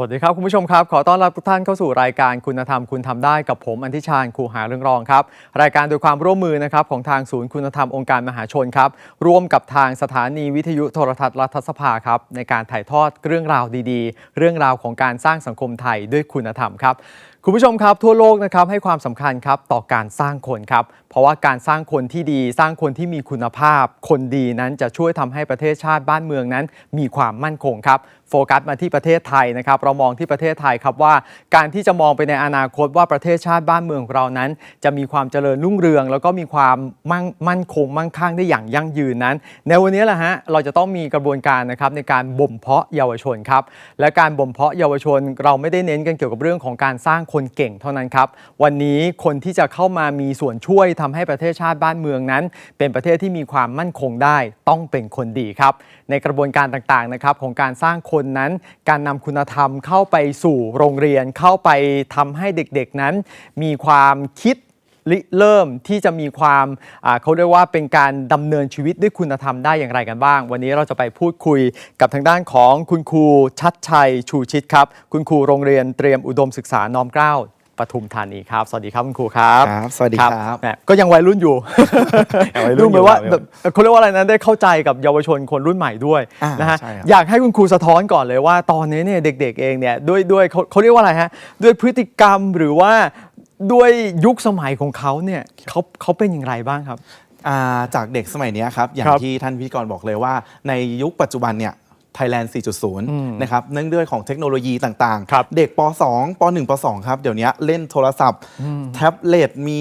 วัสดีครับคุณผู้ชมครับ ขอต้อนรับทุกท่านเข้าสู่รายการคุณธรรมคุณทำได้กับผมอันทิชาญครูหาเรื่องรองครับ รายการโดยความร่วมมือนะครับของทางศูนย์คุณธรรมองค์การมหาชนครับร่วมกับทางสถานีวิทยุโทรทัศน์รัฐสภาครับในการถ่ายทอดเรื่องราวดีๆ เรื่องราวของการสร้างสังคมไทยด้วยคุณธรรมครับคุณผู้ชมครับทั่วโลกนะครับให้ความสำคัญครับต่อการสร้างคนครับเพราะว่าการสร้างคนที่ดีสร้างคนที่มีคุณภาพ คนดีนั้นจะช่วยทำให้ประเทศชาติบ้านเมืองนั้น มีความมั่นคงครับโฟกัสมาที่ประเทศไทยนะครับ เรามองที่ประเทศไทยครับว่า การที่จะมองไปในอนาคตว่าประเทศชาติบ้านเมืองของเรานั้น จะมีความเจริญรุ่งเรือง แล้วก็มีความมั่งมั่นคงมั่งคั่งได้อย่างยั่งยืนนั้น ในวันนี้แหละฮะเราจะต้องมีกระบวนการนะครับในการบ่มเพาะเยาวชนครับและการบ่มเพาะเยาวชนเราไม่ได้เน้นกันเกี่ยวกับเรื่องของการสร้างคนเก่งเท่านั้นครับวันนี้คนที่จะเข้ามามีส่วนช่วยทำให้ประเทศชาติบ้านเมืองนั้น เป็นประเทศที่มีความมั่นคงได้ต้องเป็นคนดีครับ ในกระบวนการต่างๆนะครับของการสร้างคนนั้น การนำคุณธรรมเข้าไปสู่โรงเรียน เข้าไปทำให้เด็กๆนั้น มีความคิดริเริ่มที่จะมีความเขาเรียกว่าเป็นการดำเนินชีวิตด้วยคุณธรรมได้อย่างไรกันบ้าง วันนี้เราจะไปพูดคุยกับทางด้านของคุณครูชัดชัยชูชิตครับ คุณครูโรงเรียนเตรียมอุดมศึกษาน้อมเกล้า ปทุมธานีครับ สวัสดีครับคุณครูครับครับ สวัสดีครับแหมก็ยังวัยรุ่นอยู่ยังวัยรุ่นอยู่ดูเหมือนว่าครับแบบเขาเรียกว่าอะไรนะได้เข้าใจกับเยาวชนคนรุ่นใหม่ด้วยอ่านะฮะใช่ครับอยากให้คุณครูสะท้อนก่อนเลยว่าตอนนี้เนี่ยเด็ก ๆ เองเนี่ยด้วยด้วยเขาเขาเรียกว่าอะไรฮะด้วยพฤติกรรมหรือว่าด้วยยุคสมัยของเขาเนี่ยเขาเขาเป็นอย่างไรบ้างครับอ่าจากเด็กสมัยเนี้ยครับอย่างครับที่ท่านพิธีกรบอกเลยว่าในยุคปัจจุบันเนี่ย Thailand 4.0 นะครับ เนื่องด้วยของเทคโนโลยีต่างครับๆเด็กป .2 ป .1 ป .2 ครับ เดี๋ยวนี้เล่นโทรศัพท์ แท็บเล็ต มี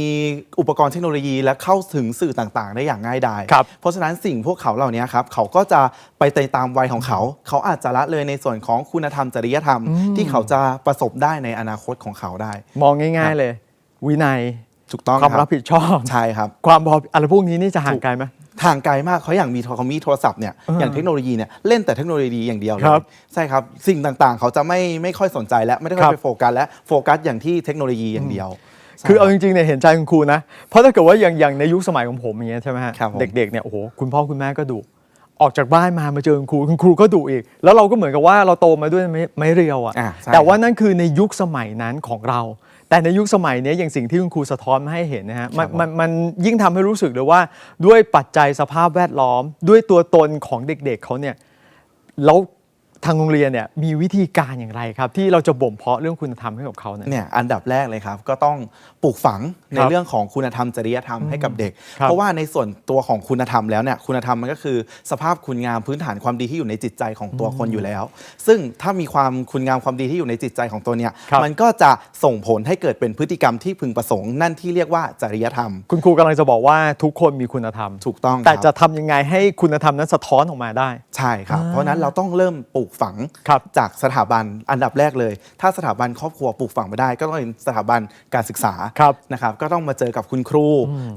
อุปกรณ์เทคโนโลยีและเข้าถึงสื่อต่างๆ ได้อย่างง่ายดายครับเพราะฉะนั้นสิ่งพวกเขาเหล่านี้ครับ เขาก็จะไปในตามวัยของเขา เขาอาจจะละเลยในส่วนของคุณธรรมจริยธรรม ที่เขาจะประสบได้ในอนาคตของเขาได้ มองง่าย ๆ เลย วินัย ถูกต้องความครัรับบผิดชอบ ใช่ครับ ความพออะไรพวกนี้นี่จะห่างไกลไหม ทางไกลมากเขาอย่างมีโทรเขามีโทรศัพท์เนี่ยเออออย่างเทคโนโลยีเนี่ยเล่นแต่เทคโนโลยีอย่างเดียวเลครัยบใช่ครับ สิ่งต่างๆ เขาจะไม่ไม่ค่อยสนใจและไม่ได้ค่ครัอบยไปโฟกัสและโฟกัสอย่างที่เทคโนโลยีอย่างเดียวคือเอาใช่จริงๆเนี่ยเห็นใจคุณครูนะ เพราะถ้าเกิดว่าอย่างอย่างในยุคสมัยของผมอย่างเงี้ยใช่ไหมฮะครับผม เด็กๆเนี่ยโอ้โหคุณพ่อคุณแม่ก็ดุออกจากบ้านมามาเจอคุณครูคุณครูก็ดุอีก แล้วเราก็เหมือนกับว่าเราโตมาด้วยไม้ไม้เรียวอะอ่าใช่แต่ว่านั่นคือในยุคสมัยนั้นของเรา แต่ในยุคสมัยเนี้ยอย่างสิ่งที่คุณครูสะท้อนมาให้เห็นนะฮะมันมันมันยิ่งทำให้รู้สึกเลยว่าด้วยปัจจัยสภาพแวดล้อม ด้วยตัวตนของเด็กๆเขาเนี่ยแล้ว ทางโรงเรียนเนี่ยมีวิธีการอย่างไรครับ ที่เราจะบ่มเพาะเรื่องคุณธรรมให้กับเขาเนี่ย เนี่ยอันดับแรกเลยครับก็ต้องปลูกฝังในครับเรื่องของคุณธรรมจริยธรรมให้กับเด็ก ครับเพราะว่าในส่วนตัวของคุณธรรมแล้วเนี่ยคุณธรรมมันก็คือสภาพคุณงามพื้นฐานความดีที่อยู่ในจิตใจของตัวคนอยู่แล้ว ซึ่งถ้ามีความคุณงามความดีที่อยู่ในจิตใจของตัวเนี่ยครับ มันก็จะส่งผลให้เกิดเป็นพฤติกรรมที่พึงประสงค์นั่นที่เรียกว่าจริยธรรมคุณครูกำลังจะบอกว่าทุกคนมีคุณธรรม ถูกต้องแต่ครับจะทำยังไงให้คุณธรรมนั้นสะท้อนออกมาได้ ใช่ครับ เพราะฉะนั้นเราต้องเริ่มปลูกฝังครับจากสถาบันอันดับแรกเลย ถ้าสถาบันครอบครัวปลูกฝังไม่ได้ ก็ต้องเป็นสถาบันการศึกษาครับนะครับก็ต้องมาเจอกับคุณครู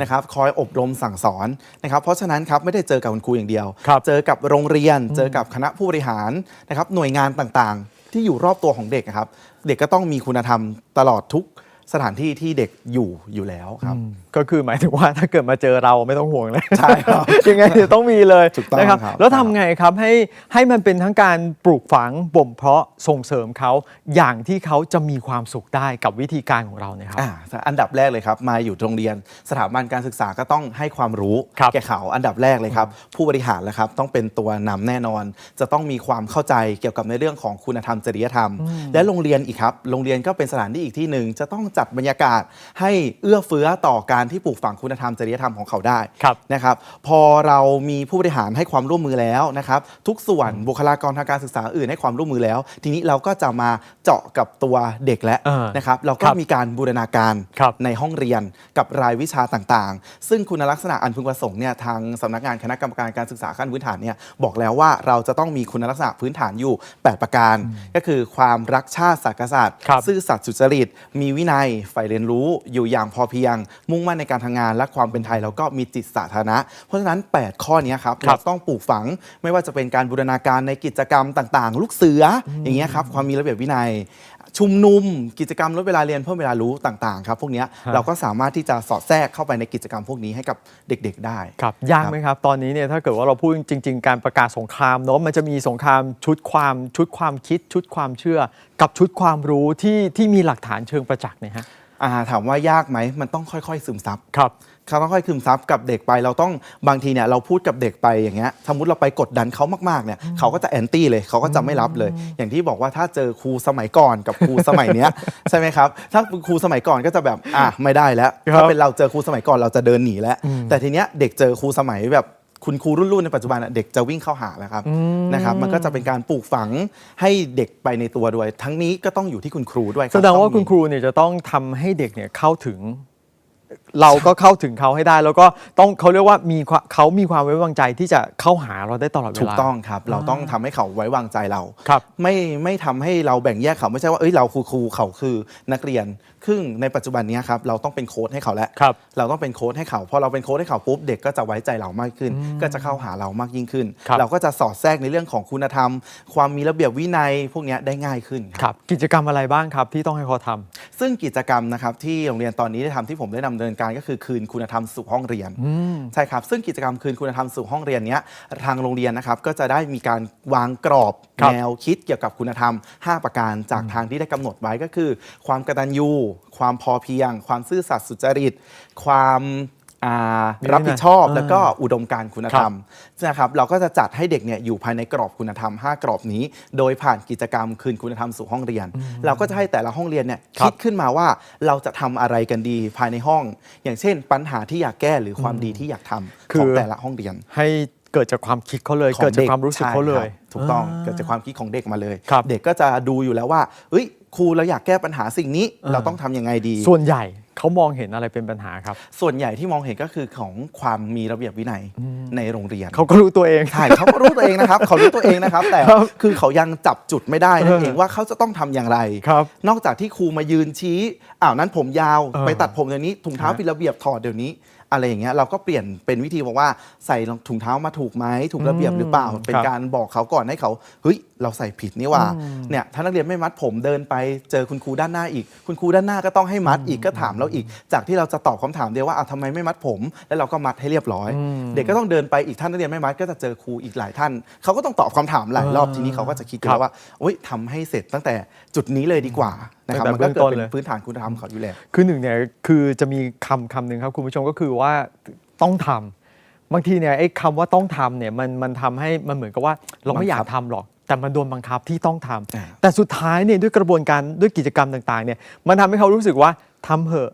นะครับคอยอบรมสั่งสอนนะครับเพราะฉะนั้นครับไม่ได้เจอกับคุณครูอย่างเดียวครับเจอกับโรงเรียน เจอกับคณะผู้บริหารนะครับหน่วยงานต่างๆ ที่อยู่รอบตัวของเด็กนะครับ เด็กก็ต้องมีคุณธรรมตลอดทุกสถานที่ที่เด็กอยู่อยู่แล้วครับ ก็คือหมายถึงว่าถ้าเกิดมาเจอเราไม่ต้องห่วงเลยใช่ครับยังไงเดี๋ยวต้องมีเลยถูกต้องนะครับครับแล้วทำไงครับให้ให้มันเป็นทั้งการปลูกฝังบ่มเพาะส่งเสริมเขาอย่างที่เขาจะมีความสุขได้กับวิธีการของเราเนี่ยครับอ่าอันดับแรกเลยครับ มาอยู่โรงเรียน สถาบันการศึกษาก็ต้องให้ความรู้ครับแก่เขาอันดับแรกเลยครับ ผู้บริหารแล้วครับต้องเป็นตัวนำแน่นอน จะต้องมีความเข้าใจเกี่ยวกับในเรื่องของคุณธรรมจริยธรรม และโรงเรียนอีกครับโรงเรียนก็เป็นสถานที่อีกที่หนึ่งจะต้องจัดบรรยากาศให้เอื้อเฟื้อต่อการที่ปลูกฝังคุณธรรมจริยธรรมของเขาได้ครับนะครับ พอเรามีผู้บริหารให้ความร่วมมือแล้วนะครับ ทุกส่วนบุคลากรทางการศึกษาอื่นให้ความร่วมมือแล้ว ทีนี้เราก็จะมาเจาะกับตัวเด็กแล้วเออนะครับ เราก็ครับมีการบูรณาการครับในห้องเรียนกับรายวิชาต่างๆ ซึ่งคุณลักษณะอันพึงประสงค์เนี่ยทางสำนักงานคณะกรรมการการศึกษาขั้นพื้นฐานเนี่ยบอกแล้วว่าเราจะต้องมีคุณลักษณะพื้นฐานอยู่ 8 ประการ ก็คือความรักชาติศาสนศาสตร์ครับซื่อสัตย์สุจริต มีวินัยใฝ่เรียนรู้อยู่อย่างพอเพียง มุ่งมั่นในการทำงาน และความเป็นไทยแล้วก็มีจิตสาธารณะ เพราะฉะนั้น 8 ข้อนี้ครับครัเราบต้องปลูกฝังไม่ว่าจะเป็นการบูรณาการในกิจกรรมต่างๆ ลูกเสือออย่างเงี้ยครับความมีระเบียบวินัย ชุมนุม กิจกรรมลดเวลาเรียนเพิ่มเวลารู้ต่างๆครับพวกเนี้ยฮะเราก็สามารถที่จะสอดแทรกเข้าไปในกิจกรรมพวกนี้ให้กับเด็ก ๆ ได้ ครับยากไหมครับ ตอนนี้เนี่ยถ้าเกิดว่าเราพูดจริง ๆ การประกาศสงครามเนอะมันจะมีสงครามชุดความชุดความคิดชุดความเชื่อ กับชุดความรู้ที่ที่มีหลักฐานเชิงประจักษ์เนี่ยฮะ อ่าถามว่ายากไหมมันต้องค่อยๆ ซึมซับครับ เขาต้องค่อยๆซึมซับกับเด็กไปเราต้องบางทีเนี่ยเราพูดกับเด็กไปอย่างเงี้ยสมมติเราไปกดดันเขามากๆเนี่ยเขาก็จะแอนตี้เลยเขาก็จะไม่รับเลย อย่างที่บอกว่าถ้าเจอครูสมัยก่อนกับครูสมัยเนี้ย ใช่ไหมครับ ถ้าครูสมัยก่อนก็จะแบบอะไม่ได้แล้วครับถ้าเป็นเราเจอครูสมัยก่อนเราจะเดินหนีแล้วแต่ทีเนี้ยเด็กเจอครูสมัยแบบ คุณครูรุ่นๆในปัจจุบันอะเด็กจะวิ่งเข้าหาแล้วครับนะครับ มันก็จะเป็นการปลูกฝังให้เด็กไปในตัวด้วย ทั้งนี้ก็ต้องอยู่ที่คุณครูด้วยรับแสดงว่าต้องมี คุณครูเนี่ยจะต้องทำให้เด็กเนี่ยเข้าถึง เราก็เข้าถึงเขาให้ได้ แล้วก็ต้องเขาเรียกว่ามีความเขามีความไว้วางใจที่จะเข้าหาเราได้ตลอดเวลา ถูกต้องครับ เราต้องทำให้เขาไว้วางใจเรา ครับ ไม่ไม่ทำให้เราแบ่งแยกเขาไม่ใช่ว่าเอ้ยเราคือครูเขาคือนักเรียน ซึ่งในปัจจุบันเนี้ยครับเราต้องเป็นโค้ดให้เขาแล้วครับเราต้องเป็นโค้ดให้เขาพอเราเป็นโค้ดให้เขาปุ๊บเด็กก็จะไว้ใจเรามากขึ้น ก็จะเข้าหาเรามากยิ่งขึ้นครับเราก็จะสอดแทรกในเรื่องของคุณธรรม ความมีระเบียบวินัยพวกเนี้ยได้ง่ายขึ้นครับครับกิจกรรมอะไรบ้างครับที่ต้องให้เขาทำซึ่งกิจกรรมนะครับที่โรงเรียนตอนนี้ได้ทำที่ผมได้ดำเนินการก็คือคืนคุณธรรมสู่ห้องเรียนใช่ครับซึ่งกิจกรรมคืนคุณธรรมสู่ห้องเรียนเนี้ยทางโรงเรียนนะครับก็จะได้มีการวางกรอบครับ แนวคิดเกี่ยวกับคุณธรรม 5 ประการจากทางที่ได้กำหนดไว้ก็คือ ความกตัญญูความพอเพียง ความซื่อสัตย์สุจริต ความอ่ามีวินัยรับผิดชอบอ่าแล้วก็อุดมการณ์คุณธรรมนะครับเราก็จะจัดให้เด็กเนี่ยอยู่ภายในกรอบคุณธรรม 5 กรอบนี้ โดยผ่านกิจกรรมคืนคุณธรรมสู่ห้องเรียน เราก็จะให้แต่ละห้องเรียนเนี่ยครับคิดขึ้นมาว่าเราจะทำอะไรกันดีภายในห้อง อย่างเช่น ปัญหาที่อยากแก้หรือความดีที่อยากทำคือของแต่ละห้องเรียนให้ เกิดจากความคิดเขาเลย ของเกิดจากด็ความรู้สึกเขาเลย ใช่ครับถูกต้องเกิดจากความคิดของเด็กมาเลย ครับ เด็กก็จะดูอยู่แล้วว่าเอ้ยครูเราอยากแก้ปัญหาสิ่งนี้อ่าเราต้องทำยังไงดี ส่วนใหญ่ เขามองเห็นอะไรเป็นปัญหาครับ ส่วนใหญ่ที่มองเห็นก็คือของความมีระเบียบวินัยในโรงเรียน เขาก็รู้ตัวเองใช่เขาก็รู้ตัวเองนะครับ เขารู้ตัวเองนะครับ แต่ครับคือเขายังจับจุดไม่ได้นั่นเออเองว่าเขาจะต้องทำอย่างไรครับนอกจากที่ครูมายืนชี้อ้าวนั้นผมยาวเออไปตัดผมเดี๋ยวนี้ถุงเท้าฮะผิดระเบียบถอดเดี๋ยวนี้อะไรอย่างเงี้ยเราก็เปลี่ยนเป็นวิธีบอกว่าใส่ถุงเท้ามาถูกไหมถูกระเบียบหรือเปล่า เป็นครับการบอกเขาก่อนให้เขาเฮ้ย เราใส่ผิดนี่หว่าเนี่ยถ้านักเรียนไม่มัดผมเดินไปเจอคุณครูด้านหน้าอีก คุณครูด้านหน้าก็ต้องให้มัดอีกก็ถามเราอีก จากที่เราจะตอบคำถามเดียวว่าอะทำไมไม่มัดผม แล้วเราก็มัดให้เรียบร้อย เด็กก็ต้องเดินไปอีกท่านนักเรียนไม่มัดก็จะเจอครูอีกหลายท่านเขาก็ต้องตอบคำถามหลายรอบเออทีนี้เขาก็จะคิดครับแล้วว่าโอ๊ยทำให้เสร็จตั้งแต่จุดนี้เลยดีกว่านะครับตั้มันงแต่ก็เกิดเบื้องต้นเป็เลยนพื้นฐานคุณธรรมเขาอยู่แล้วคือหนึ่งเนี่ยคือจะมีคำคำหนึ่งครับคุณผู้ชมก็คือว่าต้องทำบางทีเนี่ยไอ้คำว่าต้องทำเนี่ยมันมันทำให้มันเหมือนกับว่าเราไม่อยากทำหรอก แต่มันโดนบังคับที่ต้องทำอ่าแต่สุดท้ายเนี่ยด้วยกระบวนการด้วยกิจกรรมต่างๆเนี่ยมันทำให้เขารู้สึกว่าทำเหอะ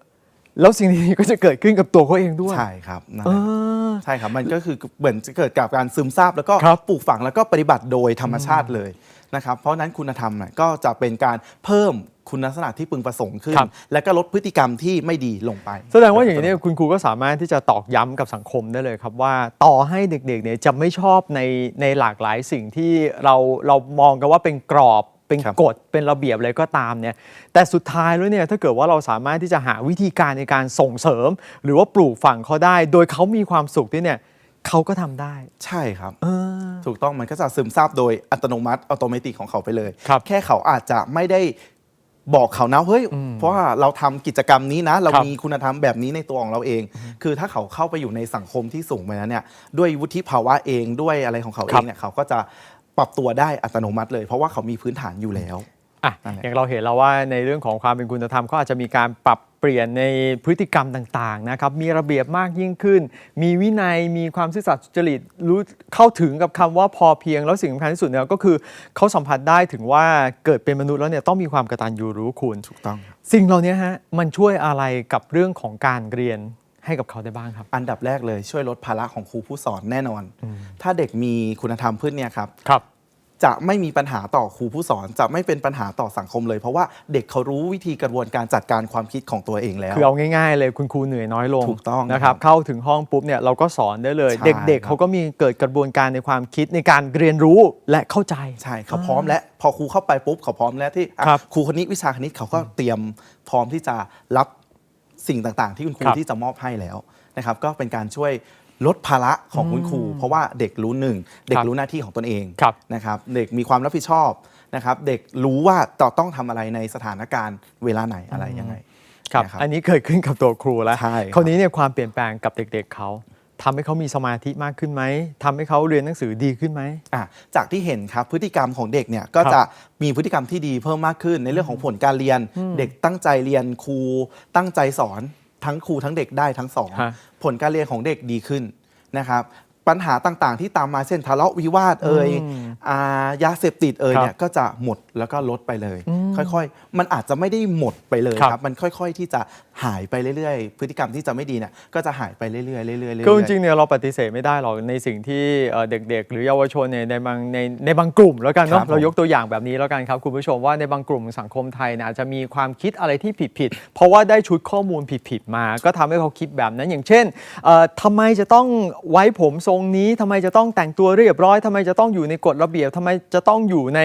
แล้วสิ่งนี้ก็จะเกิดขึ้นกับตัวเขาเองด้วย ใช่ครับนั่นเอแหละอใช่ครับ มันก็คือเหมือนจะเกิดกับการซึมซาบแล้วก็ครับปลูกฝังแล้วก็ปฏิบัติโดยธรรมชาติเลย นะครับเพราะฉะนั้นคุณธรรมน่ะก็จะเป็นการเพิ่มคุณลักษณะที่พึงประสงค์ขึ้น ครับ และก็ลดพฤติกรรมที่ไม่ดีลงไป แสดงว่าอย่างนี้เนี่ยคุณครูก็สามารถที่จะตอกย้ำกับสังคมได้เลยครับว่าต่อให้เด็กๆเนี่ยจะไม่ชอบในในหลากหลายสิ่งที่เราเรามองกันว่าเป็นกรอบเป็นครับ กฎเป็นระเบียบอะไรก็ตามเนี่ยแต่สุดท้ายแล้วเนี่ยถ้าเกิดว่าเราสามารถที่จะหาวิธีการในการส่งเสริม หรือว่าปลูกฝังเขาได้ โดยเขามีความสุขด้วยเนี่ย เขาก็ทำได้ใช่ครับ เออ ถูกต้องมันก็จะซึมซาบโดยอัตโนมัติอัตโนมัติของเขาไปเลย ครับแค่เขาอาจจะไม่ได้บอกเขานะเฮ้ย เพราะว่าเราทำกิจกรรมนี้นะ เราครับมีคุณธรรมแบบนี้ในตัวของเราเอง คือถ้าเขาเข้าไปอยู่ในสังคมที่สูงไปแล้วเนี่ยด้วยวุฒิภาวะเองด้วยอะไรของเขาเองเนี่ยเขาก็จะปรับตัวได้อัตโนมัติเลย เพราะว่าเขามีพื้นฐานอยู่แล้ว อะนั่นแหละอย่างเราเห็นแล้วว่าในเรื่องของความเป็นคุณธรรมเขาอาจจะมีการปรับ เปลี่ยนในพฤติกรรมต่างๆนะครับมีระเบียบมากยิ่งขึ้น มีวินัยมีความซื่อสัตย์สุจริตรู้เข้าถึงกับคำว่าพอเพียง แล้วสิ่งสำคัญที่สุดเนี่ยก็คือเขาสัมผัสได้ถึงว่าเกิดเป็นมนุษย์แล้วเนี่ยต้องมีความกตัญญูรู้คุณถูกต้อง สิ่งเหล่านี้ฮะมันช่วยอะไรกับเรื่องของการเรียนให้กับเขาได้บ้างครับ อันดับแรกเลยช่วยลดภาระของครูผู้สอนแน่นอน ถ้าเด็กมีคุณธรรมพื้นเนี่ยครับครับ จะไม่มีปัญหาต่อครูผู้สอน จะไม่เป็นปัญหาต่อสังคมเลย เพราะว่าเด็กเขารู้วิธีกระบวนการจัดการความคิดของตัวเองแล้ว คือเอาง่ายๆ เลยคุณครูเหนื่อยน้อยลงถูกต้องนะครับเข้าถึงห้องปุ๊บเนี่ยเราก็สอนได้เลย ใช่เด็กครับๆเขาก็มีเกิดกระบวนการในความคิดในการเรียนรู้และเข้าใจ ใช่เขาพร้อมแล้วพอครูเข้าไปปุ๊บเขาพร้อมแล้วที่อะครับครูคนนี้วิชาคณิตเขาก็เตรียมพร้อมที่จะรับสิ่งต่างๆ ที่คุณครูครับ ที่จะมอบให้แล้วนะครับ ก็เป็นการช่วย ลดภาระของคุณครู เพราะว่าเด็กรู้หนึ่งเด็คกรับรู้หน้าที่ของตนเองครับนะครับเด็กมีความรับผิดชอบนะครับ เด็กรู้ว่าต่อต้องทำอะไรในสถานการณ์เวลาไหนอะไรยังไงครับนะอันนี้เกิดขึ้นกับตัวครูแล้วใช่ครับคราวนี้เนี่ยความเปลี่ยนแปลงกับเด็ก ๆเขาทำให้เขามีสมาธิมากขึ้นไหมทำให้เขาเรียนหนังสือดีขึ้นไหมอะจากที่เห็นครับพฤติกรรมของเด็กเนี่ยก็ครับจะมีพฤติกรรมที่ดีเพิ่มมากขึ้นในเรื่องของผลการเรียน เด็กตั้งใจเรียนครูตั้งใจสอน ทั้งครูทั้งเด็กได้ทั้งสอง ฮะ ผลการเรียนของเด็กดีขึ้นนะครับ ปัญหาต่างๆ ที่ตามมาเช่นทะเลาะวิวาทเอ่ยอืมอ่ายาเสพติดเอ่ยครับเนี่ยก็จะหมดแล้วก็ลดไปเลยอืมค่อยๆ มันอาจจะไม่ได้หมดไปเลยครับครับ มันค่อย ๆ ที่จะหายไปเรื่อยๆ พฤติกรรมที่จะไม่ดีเนี่ยก็จะหายไปเรื่อยๆเรื่อยๆเรื่อยๆคือจริงๆเนี่ยเราปฏิเสธไม่ได้หรอกในสิ่งที่เอ่อเด็กๆ หรือเยาวชนเนี่ยในบางในในบางกลุ่มแล้วกันครัเนาะบผมเรายกตัวอย่างแบบนี้แล้วกันครับคุณผู้ชมว่าในบางกลุ่มสังคมไทยเนี่ยอาจจะมีความคิดอะไรที่ผิดๆเพราะว่าได้ชุดข้อมูลผิดๆมา ก็ทำให้เขาคิดแบบนั้นอย่างเช่นเอ่อทำไมจะต้องไว้ผมทรงนี้ทำไมจะต้องแต่งตัวเรียบร้อยทำไมจะต้องอยู่ในกฎระเบียบทำไมจะต้องอยู่ใน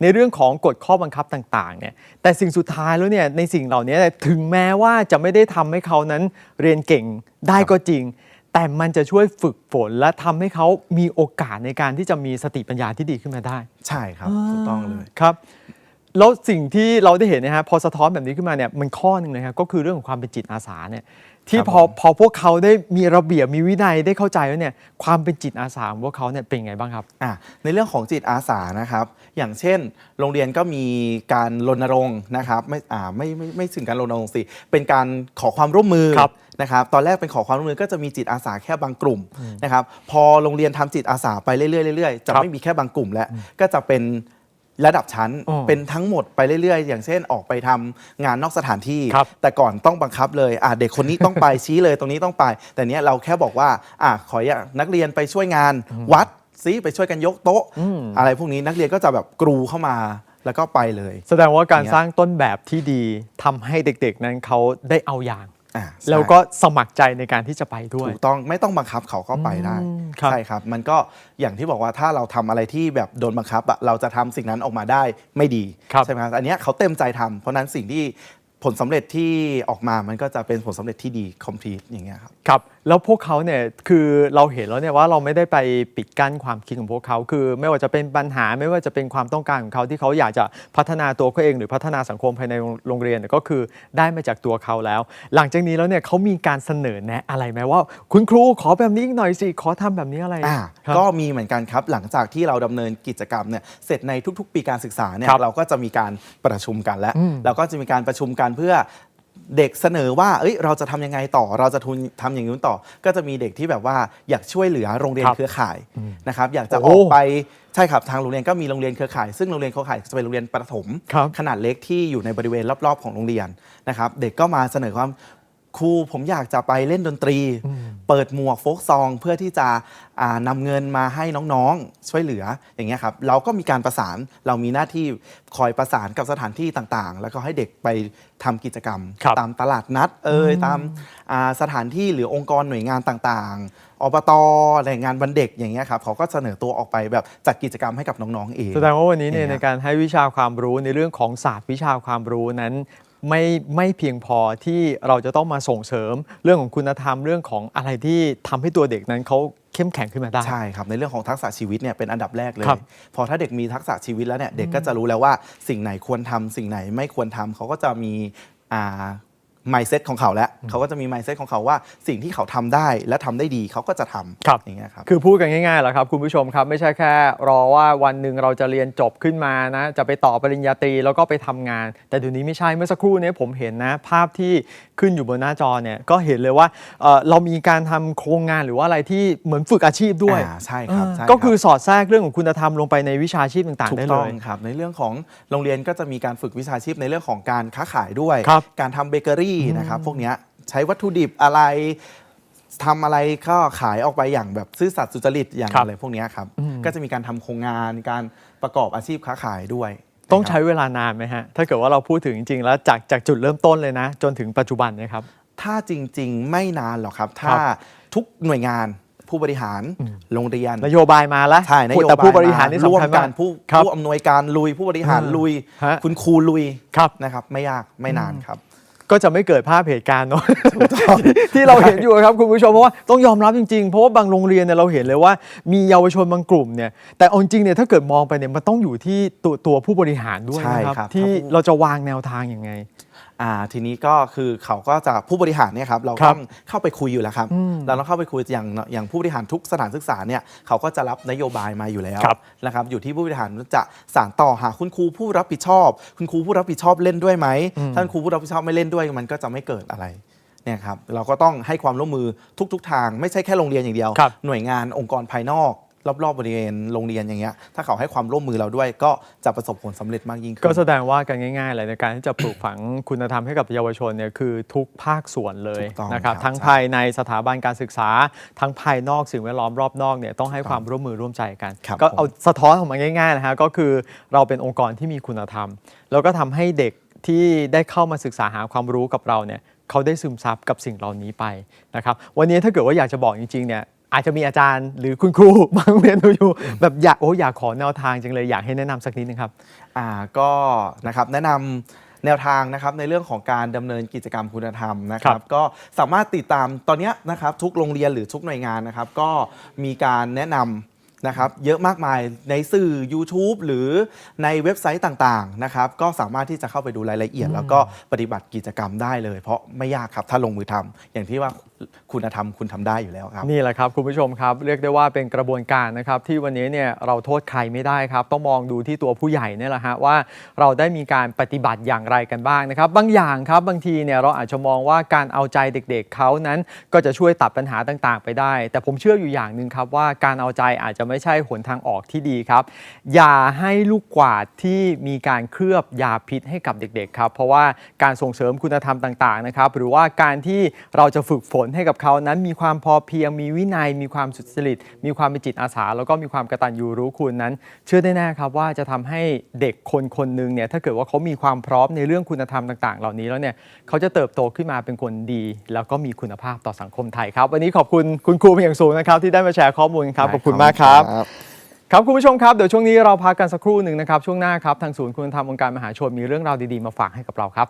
ในเรื่องของกฎข้อบังคับต่างๆเนี่ยแต่สิ่งสุดท้ายแล้วเนี่ยในสิ่งเหล่านี้เนี่ยถึงแม้ว่าจะไม่ได้ทำให้เขานั้นเรียนเก่งได้ก็จริง แต่มันจะช่วยฝึกฝนและทำให้เขามีโอกาสในการที่จะมีสติปัญญาที่ดีขึ้นมาได้ ใช่ครับถูกต้องเลยครับแล้วสิ่งที่เราได้เห็นนะฮะพอสะท้อนแบบนี้ขึ้นมาเนี่ยมันข้อหนึ่งเลยครับก็คือเรื่องของความเป็นจิตอาสาเนี่ย ที่ครับพอผมพอพวกเขาได้มีระเบียบมีวินัยได้เข้าใจแล้วเนี่ยความเป็นจิตอาสาของพวกเขาเนี่ยเป็นไงบ้างครับ อะในเรื่องของจิตอาสานะครับ อย่างเช่น โรงเรียนก็มีการรณรงค์นะครับไม่อ่าไม่ไม่ไม่ถึงการรณรงค์สิเป็นการขอความร่วมมือครับนะครับตอนแรกเป็นขอความร่วมมือก็จะมีจิตอาสาแค่บางกลุ่มนะครับพอโรงเรียนทำจิตอาสาไปเรื่อยๆเรื่อยๆจะครับไม่มีแค่บางกลุ่มแล้วก็จะเป็น ระดับชั้นอ๋อเป็นทั้งหมดไปเรื่อยๆ อย่างเช่นออกไปทำงานนอกสถานที่ ครับ แต่ก่อนต้องบังคับเลยอะเด็กคนนี้ต้องไป ชี้เลยตรงนี้ต้องไป แต่เนี้ยเราแค่บอกว่าอะขออยากนักเรียนไปช่วยงานวัดซิไปช่วยกันยกโต๊ะอืมอะไรพวกนี้นักเรียนก็จะแบบกรูเข้ามาแล้วก็ไปเลย แสดงว่าการอย่างเงี้ย สร้างต้นแบบที่ดีทำให้เด็กๆ นั้นเขาได้เอาอย่าง อะใช่ แล้วก็สมัครใจในการที่จะไปด้วย ถูกต้องไม่ต้องบังคับเขาก็ไปได้ อืมครับ ใช่ครับ มันก็อย่างที่บอกว่าถ้าเราทำอะไรที่แบบโดนบังคับอะเราจะทำสิ่งนั้นออกมาได้ไม่ดี ครับ ใช่ไหมครับอันเนี้ยเขาเต็มใจทำเพราะฉะนั้นสิ่งที่ ผลสำเร็จที่ออกมามันก็จะเป็นผลสำเร็จที่ดี complete อย่างเงี้ยครับครับ แล้วพวกเขาเนี่ยคือเราเห็นแล้วเนี่ยว่าเราไม่ได้ไปปิดกั้นความคิดของพวกเขา คือไม่ว่าจะเป็นปัญหาไม่ว่าจะเป็นความต้องการของเขาที่เขาอยากจะพัฒนาตัวเขาเอง หรือพัฒนาสังคมภายในโรงเรียนเนี่ยก็คือได้มาจากตัวเขาแล้ว หลังจากนี้แล้วเนี่ยเขามีการเสนอแนะอะไรไหมว่า คุณครูขอแบบนี้อีกหน่อยสิขอทำแบบนี้อะไรอ่าครับก็มีเหมือนกันครับหลังจากที่เราดำเนินกิจกรรมเนี่ยเสร็จในทุก ๆ ปีการศึกษาเนี่ยครับเราก็จะมีการประชุมกันแล้วอืมเราก็จะมีการประชุมกันเพื่อเด็กเสนอว่า เอ้ย เราจะทำยังไงต่อ เราจะทุนทำอย่างนู้นต่อ ก็จะมีเด็กที่แบบว่าอยากช่วยเหลือโรงเรียนครับเครือข่ายนะครับ อยากจะโอ้ออกไป ใช่ครับ ทางโรงเรียนก็มีโรงเรียนเครือข่าย ซึ่งโรงเรียนเครือข่ายจะเป็นโรงเรียนประถม ครับ ขนาดเล็กที่อยู่ในบริเวณรอบๆของโรงเรียนนะครับ เด็กก็มาเสนอความ ครูผมอยากจะไปเล่นดนตรี เปิดหมวกโฟกซองเพื่อที่จะอ่านำเงินมาให้น้องๆช่วยเหลืออย่างเงี้ยครับเราก็มีการประสานเรามีหน้าที่คอยประสานกับสถานที่ต่างๆ แล้วก็ให้เด็กไปทำกิจกรรมครับตามตลาดนัดเอ่ยตามอ่าสถานที่หรือองค์กรหน่วยงานต่างๆอบตอะไรงานวันเด็กอย่างเงี้ยครับเขาก็เสนอตัวออกไปแบบจัดกิจกรรมให้กับน้องๆเองแสดงว่าวันนี้เนี่ยเห็นในไหมการให้วิชาความรู้ในเรื่องของศาสตร์วิชาความรู้นั้น ไม่ไม่เพียงพอที่เราจะต้องมาส่งเสริมเรื่องของคุณธรรมเรื่องของอะไรที่ทำให้ตัวเด็กนั้นเขาเข้มแข็งขึ้นมาได้ ใช่ครับ ในเรื่องของทักษะชีวิตเนี่ยเป็นอันดับแรกเลยครับพอถ้าเด็กมีทักษะชีวิตแล้วเนี่ยเด็กก็จะรู้แล้วว่าสิ่งไหนควรทำสิ่งไหนไม่ควรทำเขาก็จะมี อ่า mindset ของเขาแล้วเขาก็จะมี mindset ของเขาว่าสิ่งที่เขาทำได้และทำได้ดีเขาก็จะทำครับอย่างเงี้ยครับคือพูดกันง่ายๆแหละครับคุณผู้ชมครับไม่ใช่แค่ รอว่าวันหนึ่งเราจะเรียนจบขึ้นมานะ จะไปต่อปริญญาตรีแล้วก็ไปทำงาน แต่เดี๋ยวนี้ไม่ใช่เมื่อสักครู่เนี้ผมเห็นนะ ภาพที่ขึ้นอยู่บนหน้าจอเนี่ยก็เห็นเลยว่าเอ่อเรามีการทำโครงงานหรือว่าอะไรที่เหมือนฝึกอาชีพด้วยอ่าใช่ครับเออใช่ครับก็คือสอดแทรกเรื่องของคุณธรรมลงไปในวิชาชีพต่างถูๆได้กเลต้องยครับในเรื่องของโรงเรียนก็จะมีการฝึกวิชาชีพในเรื่องของการค้าขายด้วยครับการทำเบเกอรี่นะครับพวกเนี้ยใช้วัตถุดิบอะไรทำอะไรก็ขายออกไปอย่างแบบซื่อสัตย์สุจริตอย่างครับอะไรพวกเนี้ยครับ อืม ก็จะมีการทำโครงงานการประกอบอาชีพค้าขายด้วยต้องนะครับใช้เวลานานไหมฮะ ถ้าเกิดว่าเราพูดถึงจริงๆ แล้วจากจากจุดเริ่มต้นเลยนะ จนถึงปัจจุบันเนะครับ ถ้าจริง ๆ ไม่นานหรอกครับ ถ้าทุกหน่วยงานผู้บริหารโรงเรียน นโยบายมาแล้วใช่นโยบายแต่ผู้บริหารนี่ร่วสำมคัญกัมากนผู้ครับ ผู้อำนวยการลุยผู้บริหารอ่าลุย ฮะคุณครูลุยครับ นะครับ ไม่ยากไม่นานครับ ก็จะไม่เกิดภาพเหตุการณ์เนาะที่เราเห็นอยู่ครับคุณผู้ชมเพราะว่าต้องยอมรับจริงๆ เพราะว่าบางโรงเรียนเนี่ยเราเห็นเลยว่ามีเยาวชนบางกลุ่มเนี่ยแต่เอาจริงๆเนี่ยถ้าเกิดมองไปเนี่ยมันต้องอยู่ที่ตัวตัวผู้บริหารด้วยใช่นะครับครับที่ครับเราจะวางแนวทางยังไง อ่าทีนี้ก็คือเขาก็จะผู้บริหารเนี่ยครับเราครับต้องเข้าไปคุยอยู่แล้วครับ อืมเราต้องเข้าไปคุยอย่างอย่างผู้บริหารทุกสถานศึกษาเนี่ยเขาก็จะรับนโยบายมาอยู่แล้วครับนะครับอยู่ที่ผู้บริหารจะสานต่อหาคุณครูผู้รับผิดชอบ คุณครูผู้รับผิดชอบเล่นด้วยไหมอืมถ้าคุณครูผู้รับผิดชอบไม่เล่นด้วยมันก็จะไม่เกิดอะไรเนี่ยครับเราก็ต้องให้ความร่วมมือทุก ๆ ทาง ไม่ใช่แค่โรงเรียนอย่างเดียว ครับหน่วยงานองค์กรภายนอก รอบๆบริเวณโรงเรียนอย่างเงี้ยถ้าเขาให้ความร่วมมือเราด้วยก็จะประสบผลสำเร็จมากยิ่งขึ้นก็แสดงว่ากันง่ายๆเลยในการที่จะปลูกฝังคุณธรรมให้กับเยาวชนเนี่ยคือทุกภาคส่วนเลยถูกต้องนะครับครับทั้งใช่ภายในสถาบันการศึกษา ทั้งภายนอกสิ่งแวดล้อมรอบนอกเนี่ยต้องให้ความร่วมมือร่วมใจกันครับก็ผมเอาสะท้อนออกมาง่ายๆนะฮะก็คือเราเป็นองค์กรที่มีคุณธรรม แล้วก็ทำให้เด็กที่ได้เข้ามาศึกษาหาความรู้กับเราเนี่ยเขาได้ซึมซับกับสิ่งเหล่านี้ไปนะครับ วันนี้ถ้าเกิดว่าอยากจะบอกจริงๆเนี่ย อาจจะมีอาจารย์หรือคุณครูบางโรงเรียนดูอยู่ แบบอยากโอ้อยากขอแนวทางจังเลย อยากให้แนะนำสักนิดนึงครับ อ่าก็นะครับแนะนำแนวทางนะครับในเรื่องของการดำเนินกิจกรรมคุณธรรมนะคครัรับบ ก็สามารถติดตามตอนเนี้ยนะครับทุกโรงเรียนหรือทุกหน่วยงานนะครับ ก็มีการแนะนำ นะครับเยอะมากมายในสื่อ YouTube หรือในเว็บไซต์ต่างๆนะครับก็สามารถที่จะเข้าไปดูรายละเอียด แล้วก็ปฏิบัติกิจกรรมได้เลย เพราะไม่ยากครับถ้าลงมือทำอย่างที่ว่าคุณธรรมคุณทำได้อยู่แล้วครับ นี่แหละครับคุณผู้ชมครับ เรียกได้ว่าเป็นกระบวนการนะครับที่วันนี้เนี่ยเราโทษใครไม่ได้ครับ ต้องมองดูที่ตัวผู้ใหญ่เนี่ยแหละฮะว่าเราได้มีการปฏิบัติอย่างไรกันบ้างนะครับ บางอย่างครับบางทีเนี่ยเราอาจจะมองว่าการเอาใจเด็ก ๆเขานั้น ก็จะช่วยตัดปัญหาต่าง ๆ ไปได้ แต่ผมเชื่ออยู่อย่างหนึ่งครับว่าการเอาใจอาจจะไม่ใช่หนทางออกที่ดีครับ อย่าให้ลูกกวาดที่มีการเคลือบยาพิษให้กับเด็กๆครับ เพราะว่าการส่งเสริมคุณธรรมต่างๆนะครับ หรือว่าการที่เราจะฝึกฝนให้กับเขานั้นมีความพอเพียง มีวินัย มีความสุจริต มีความเป็นจิตอาสา แล้วก็มีความกระตัญญูรู้คุณนั้น เชื่อได้แน่ครับว่าจะทำให้เด็กคนคนหนึ่งเนี่ยถ้าเกิดว่าเขามีความพร้อมในเรื่องคุณธรรมต่าง ๆ เหล่านี้แล้วเนี่ยเขาจะเติบโตขึ้นมาเป็นคนดี แล้วก็มีคุณภาพต่อสังคมไทยครับ วันนี้ขอบคุณคุณครูเป็นอย่างสูงนะครับ ที่ได้มาแชร์ข้อมูลครับขอบคุณมากครับครับคุณผู้ชมครับ เดี๋ยวช่วงนี้เราพักกันสักครู่หนึ่งนะครับ ช่วงหน้าครับ ทางศูนย์คุณธรรมองค์การมหาชนมีเรื่องราวดีๆ มาฝากให้กับเราครับ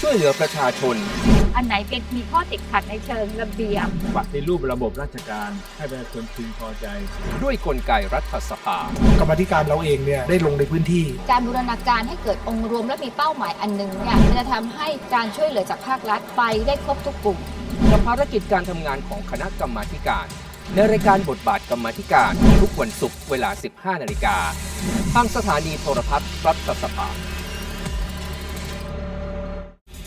ช่วยเหลือประชาชน อันไหนเป็นมีข้อติดขัดในเชิงระเบียบ ปฏิรูประบบราชการให้ประชาชนพึงพอใจ ด้วยกลไกรัฐสภา กรรมาธิการเราเองเนี่ยได้ลงในพื้นที่ การบูรณาการให้เกิดองค์รวมและมีเป้าหมายอันหนึ่งเนี่ยมันจะทำให้การช่วยเหลือจากภาครัฐไปได้ครบทุกกลุ่ม กับภารกิจการทำงานของคณะกรรมาธิการ ในรายการบทบาทกรรมาธิการ ทุกวันศุกร์เวลา 15 นาฬิกาทางสถานีโทรทัศน์รัฐสภา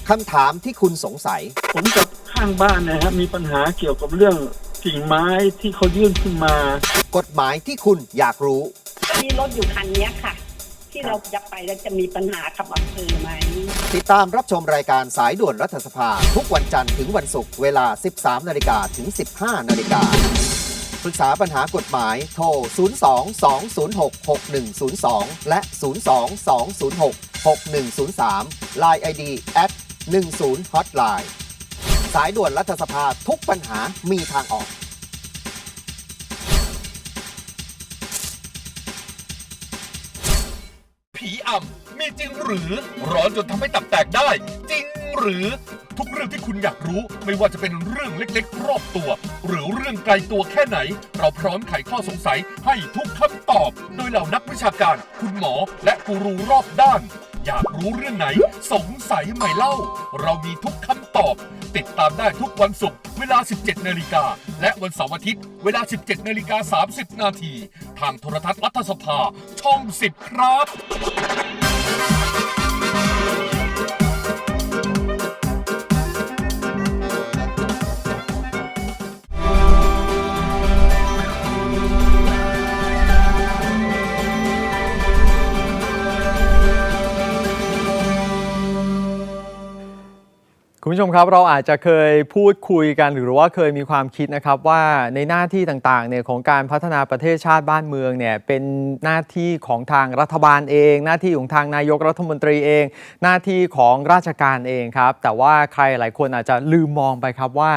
คำถามที่คุณสงสัย ผมกับข้างบ้านนะฮะมีปัญหาเกี่ยวกับเรื่องกิ่งไม้ที่เขายื่นขึ้นมา กฎหมายที่คุณอยากรู้ มีรถอยู่คันเนี้ยค่ะ ที่เราจะไปแล้วจะมีปัญหากับอำเภอไหม ติดตามรับชมรายการสายด่วนรัฐสภา ทุกวันจันทร์ถึงวันศุกร์เวลา 13 นาฬิกาถึง 15 นาฬิกาปรึกษาปัญหากฎหมายโทร 02-206-6102 และ 02-206-6103 Line ID at 10 Hotline สายด่วนรัฐสภาทุกปัญหามีทางออก ผีอำมีจริงหรือ ร้อนจนทำให้ตับแตกได้ จริงหรือทุกเรื่องที่คุณอยากรู้ไม่ว่าจะเป็นเรื่องเล็กๆ รอบตัว หรือเรื่องไกลตัวแค่ไหน เราพร้อมไขข้อสงสัยให้ทุกคำตอบ โดยเหล่านักวิชาการ คุณหมอและกูรูรอบด้าน อยากรู้เรื่องไหน สงสัยไหมเล่า เรามีทุกคำตอบ ติดตามได้ทุกวันศุกร์เวลา 17 นาฬิกา และวันเสาร์อาทิตย์ เวลา 17 นาฬิกา 30 นาที ทางโทรทัศน์รัฐสภา ช่อง 10 ครับ คุณผู้ชมครับเราอาจจะเคยพูดคุยกันหรือว่าเคยมีความคิดนะครับว่าในหน้าที่ต่างๆเนี่ยของการพัฒนาประเทศชาติบ้านเมืองเนี่ยเป็นหน้าที่ของทางรัฐบาลเอง หน้าที่ของทางนายกรัฐมนตรีเอง หน้าที่ของราชการเองครับ แต่ว่าใครหลายคนอาจจะลืมมองไปครับว่า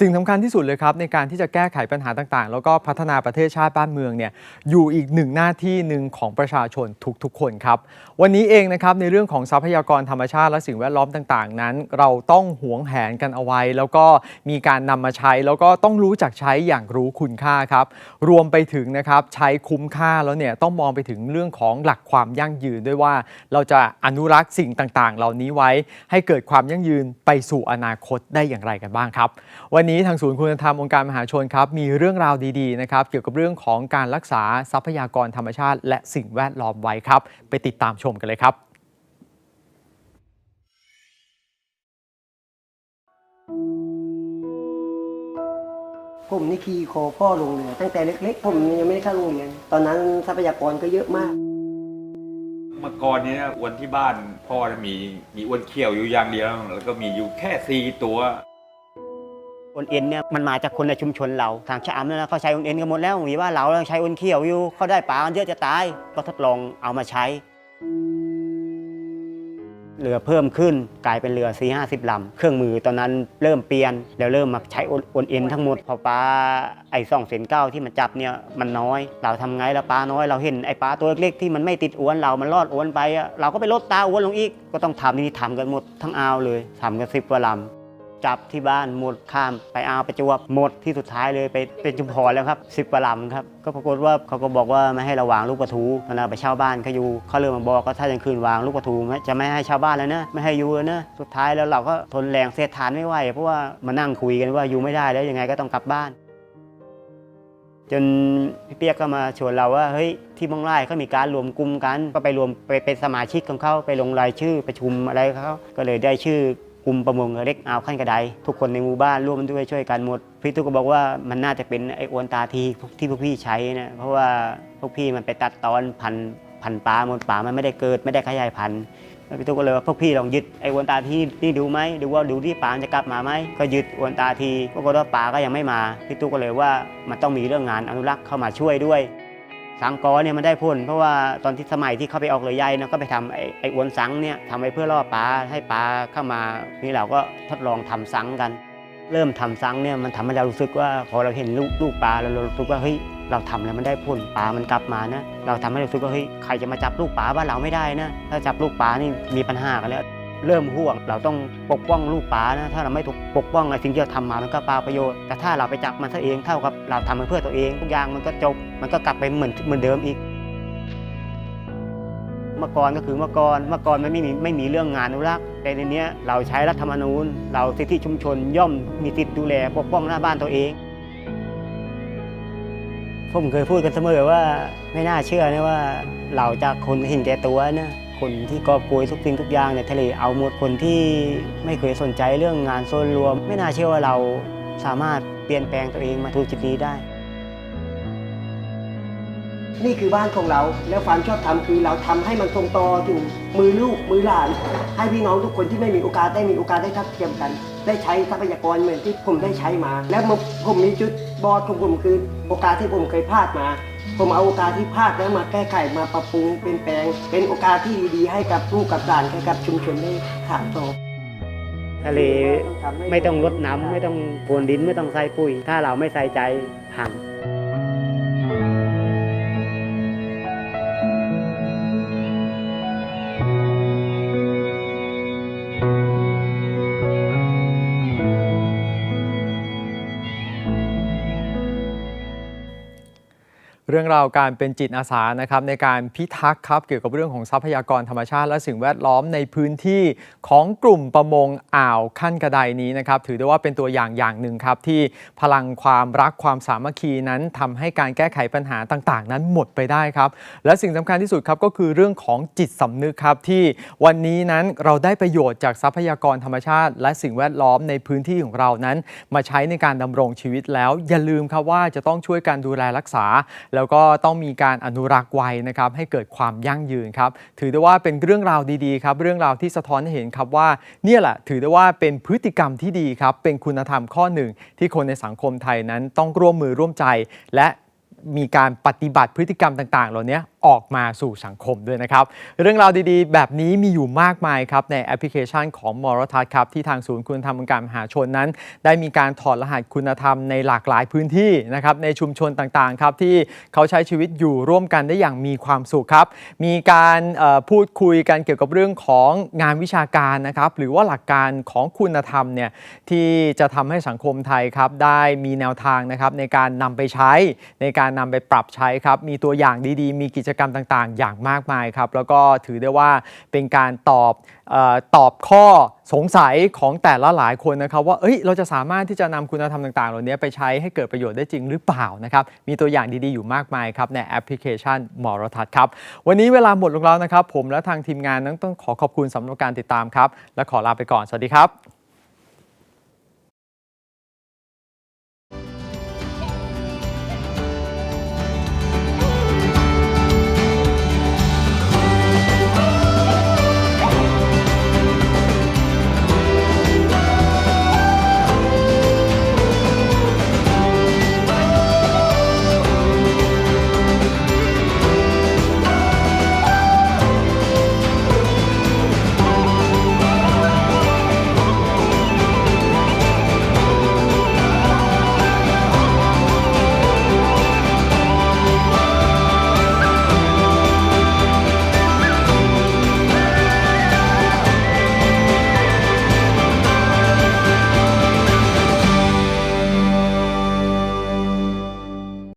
สิ่งสำคัญที่สุดเลยครับในการที่จะแก้ไขปัญหาต่างๆ แล้วก็พัฒนาประเทศชาติบ้านเมืองเนี่ยอยู่อีกหนึ่งหน้าที่หนึ่งของประชาชนทุกๆคนครับวันนี้เองนะครับในเรื่องของทรัพยากรธรรมชาติและสิ่งแวดล้อมต่าง ๆ นั้น เราต้องหวงแหนกันเอาไว้ แล้วก็มีการนำมาใช้ แล้วก็ต้องรู้จักใช้อย่างรู้คุณค่าครับ รวมไปถึงนะครับใช้คุ้มค่าแล้วเนี่ยต้องมองไปถึงเรื่องของหลักความยั่งยืนด้วยว่า เราจะอนุรักษ์สิ่งต่างๆ เหล่านี้ไว้ ให้เกิดความยั่งยืนไปสู่อนาคตได้อย่างไรกันบ้างครับ วันนี้ทางศูนย์คุณธรรมองค์การมหาชนครับมีเรื่องราวดีๆนะครับเกี่ยวกับเรื่องของการรักษาทรัพยากรธรรมชาติ และสิ่งแวดล้อมไว้ครับ ไปติดตามชมกันเลยครับ ผมนี่ขี่คอพ่อลงเรือตั้งแต่เล็กๆ ผมยังไม่ได้เข้าโรงเรียนตอนนั้นทรัพยากรก็เยอะมาก เมื่อก่อนเนี้อ้วนที่บ้านพ่อน่ะมีมีอ้วนเขี้ยวอยู่อย่างเดียว แล้วก็มีอยู่แค่สี่ตัวโอนเอ็นเนี่ยมันมาจากคนในชุมชนเราทางชะอำเนี่ยนะเขาใช้โอนเอ็นกันหมดแล้วมีว่าเราใช้โอนเขียวอยู่เขาได้ปลากันเยอะจะตายก็ทดลองเอามาใช้ เรือเพิ่มขึ้น กลายเป็นเรือ 4 5 0ลำเครื่องมือตอนนั้นเริ่มเปลี่ยน แล้วเริ่มมาใช้โอนเอ็นทั้งหมดพอปลาไอ้สองเซนเก้าที่มันจับเนี่ยมันน้อย เราทำไงล้วปลาน้อยเราเห็นไอ้ปลาตัวเล็กๆที่มันไม่ติดอวนเรามันรอดอวนไป เราก็ไปลดตาอวนลงอีกก็ต้องทำนี่ทำกันหมดทั้งอ่าวเลยทำกันสิบกว่าลำ จับที่บ้านหมดข้ามไปเอาไปจวบหมดที่สุดท้ายเลยไปเป็นจุมพรแล้วครับสิบกว่าลำครับก็ปรากฏว่าเขาก็บอกว่าไม่ให้ราวางลูกปลาทูตอนนั้นไปเช่าบ้านเขาอยู่เขาเริ่มมาบอกก็ถ้ายังคืนวางลูกปลาทูไม่จะไม่ให้ชาวบ้านแล้วนะไม่ให้อยู่แล้วนะสุดท้ายแล้วเราก็ทนแรงเสียดทานไม่ไหวเพราะว่ามานั่งคุยกันว่าอยู่ไม่ได้แล้วยังไงก็ต้องกลับบ้านจนพี่เปียกก็มาชวนเราว่าเฮ้ยที่มองไร่เขามีการรวมกลุ่มกัน ก็ไปรวมไปเป็นสมาชิกของเขาไปลงรายชื่อประชุมอะไรเขาก็เลยได้ชื่อ กลุ่มประมงเล็กอ่าวขั้นกระไดทุกคนในหมู่บ้านร่วมด้วยช่วยกันหมด พี่ตุ๊กก็บอกว่ามันน่าจะเป็นไอ้อวนตาทีที่พวกพี่ใช้นะเพราะว่าพวกพี่มันไปตัดตอนพันพันปลาหมดปลามันไม่ได้เกิดไม่ได้ขยายพันธุ์พี่ตุ๊กก็เลยว่าพวกพี่ลองยึดไอ้อวนตาทีนี่ดูไหมดูว่าดูที่ปลาจะกลับมาไหมก็ยึดอวนตาทีปรากฏว่าปลาก็ยังไม่มาพี่ตุ๊กก็เลยว่ามันต้องมีเรื่องงานอนุรักษ์เข้ามาช่วยด้วย สังกอเนี่ยมันได้ผลเพราะว่าตอนที่สมัยที่เขาไปออกเรือใหญ่นะก็ไปทำไอ้ไอ้อวนสังเนี่ยทำไว้เพื่อล่อปลาให้ปลาเข้ามานี่เราก็ทดลองทำสังกัน เริ่มทำสังเนี่ยมันทำให้เรารู้สึกว่าพอเราเห็นลูกลูกปลาแล้วเรารู้สึกว่าเฮ้ยเราทำแล้วมันได้ผลปลามันกลับมานะเราทำให้รารู้สึกว่าเฮ้ยใครจะมาจับลูกปลาบ้านเราไม่ได้นะถ้าจับลูกปลานี่มีปัญหากันแล้ว เริ่มห่วง เราต้องปกป้องลูกปลานะถ้าเราไม่ถูกปกป้องไอ้สิ่งที่เราทำมามันก็เปล่าประโยชน์แต่ถ้าเราไปจับมันซะเองเท่ากับเราทำมันเพื่อตัวเองทุกอย่างมันก็จบมันก็กลับไปเหมือนเหมือนเดิมอีกเมื่อก่อนก็คือเมื่อก่อนเมื่อก่อนมันไม่มีไม่มีเรื่องงานอนุรักษ์แต่ในนี้เราใช้รัฐธรรมนูญ เราสิทธิชุมชนย่อมมีสิทธิดูแลปกป้องหน้าบ้านตัวเองผมเคยพูดกันเสมอว่าไม่น่าเชื่อนะว่า เราจากคนเห็นแก่ตัวนะ คนที่กอบโกยทุกสิ่งทุกอย่างในทะเลเอาหมดคนที่ไม่เคยสนใจเรื่องงานส่วนรวม ไม่น่าเชื่อว่าเราสามารถเปลี่ยนแปลงตัวเองมาถูกจุดนี้ได้ นี่คือบ้านของเรา แล้วความชอบธรรมคือเราทำให้มันทรงต่อถึงมือลูกมือหลาน ให้พี่น้องทุกคนที่ไม่มีโอกาสได้มีโอกาสได้ทัดเทียมกัน ได้ใช้ทรัพยากรเหมือนที่ผมได้ใช้มา แล้วผมมีจุดบอดของผมคือโอกาสที่ผมเคยพลาดมา ผมเอาโอกาสที่พลาดแล้วมาแก้ไขมาปรับปรุงเปลี่ยนแปลง เป็นโอกาสที่ดีๆ ให้กับลูกกับหลานให้กับชุมชนได้ถามต่อทะเลไม่ต้องลดน้ำไม่ต้องพรวนดินไม่ต้องใส่ปุ๋ย ถ้าเราไม่ใส่ใจพัง เรื่องราวการเป็นจิตอาสานะครับในการพิทักษ์ครับเกี่ยวกับเรื่องของทรัพยากรธรรมชาติ และสิ่งแวดล้อมในพื้นที่ของกลุ่มประมงอ่าวขั้นกระไดนี้นะครับถือได้ว่าเป็นตัวอย่างอย่างหนึ่งครับที่พลังความรักความสามัคคีนั้นทำให้การแก้ไขปัญหาต่าง ๆ นั้นหมดไปได้ครับ และสิ่งสำคัญที่สุดครับก็คือเรื่องของจิตสำนึกครับที่วันนี้นั้นเราได้ประโยชน์จากทรัพยากรธรรมชาติ และสิ่งแวดล้อมในพื้นที่ของเรานั้น มาใช้ในการดำรงชีวิตแล้ว อย่าลืมครับว่าจะต้องช่วยกันดูแลรักษาแล้วก็ต้องมีการอนุรักษ์ไว้นะครับให้เกิดความยั่งยืนครับถือได้ว่าเป็นเรื่องราวดีๆครับเรื่องราวที่สะท้อนให้เห็นครับว่าเนี่ยแหละถือได้ว่าเป็นพฤติกรรมที่ดีครับเป็นคุณธรรมข้อหนึ่ง ที่คนในสังคมไทยนั้นต้องร่วมมือร่วมใจ และมีการปฏิบัติพฤติกรรมต่าง ๆ เหล่านี้ ออกมาสู่สังคมด้วยนะครับ เรื่องราวดีๆ แบบนี้มีอยู่มากมายครับ ในแอปพลิเคชันของมรทัศน์ครับ ที่ทางศูนย์คุณธรรมองค์การมหาชนนั้น ได้มีการถอดรหัสคุณธรรมในหลากหลายพื้นที่นะครับในชุมชนต่างๆครับที่เขาใช้ชีวิตอยู่ร่วมกันได้อย่างมีความสุขครับ มีการพูดคุยกันเกี่ยวกับเรื่องของงานวิชาการนะครับหรือว่าหลักการของคุณธรรมเนี่ยที่จะทำให้สังคมไทยครับได้มีแนวทางนะครับในการนำไปใช้ในการนำไปปรับใช้ครับมีตัวอย่างดีๆ มีกิจกรรมต่างๆ อย่างมากมายครับ แล้วก็ถือได้ว่าเป็นการตอบออตอบข้อสงสัยของแต่ละหลายคนนะครับ ว่าเอ้ยเราจะสามารถที่จะนำคุณธรรมต่าง ๆ เหล่านี้ไปใช้ให้เกิดประโยชน์ได้จริงหรือเปล่านะครับ มีตัวอย่างดีๆ อยู่มากมายครับ ในแอปพลิเคชันมอรทัศน์ครับ วันนี้เวลาหมดลงแล้วนะครับ ผมและทางทีมงานนั้นต้องขอขอบคุณสำหรับการติดตามครับ และขอลาไปก่อน สวัสดีครับ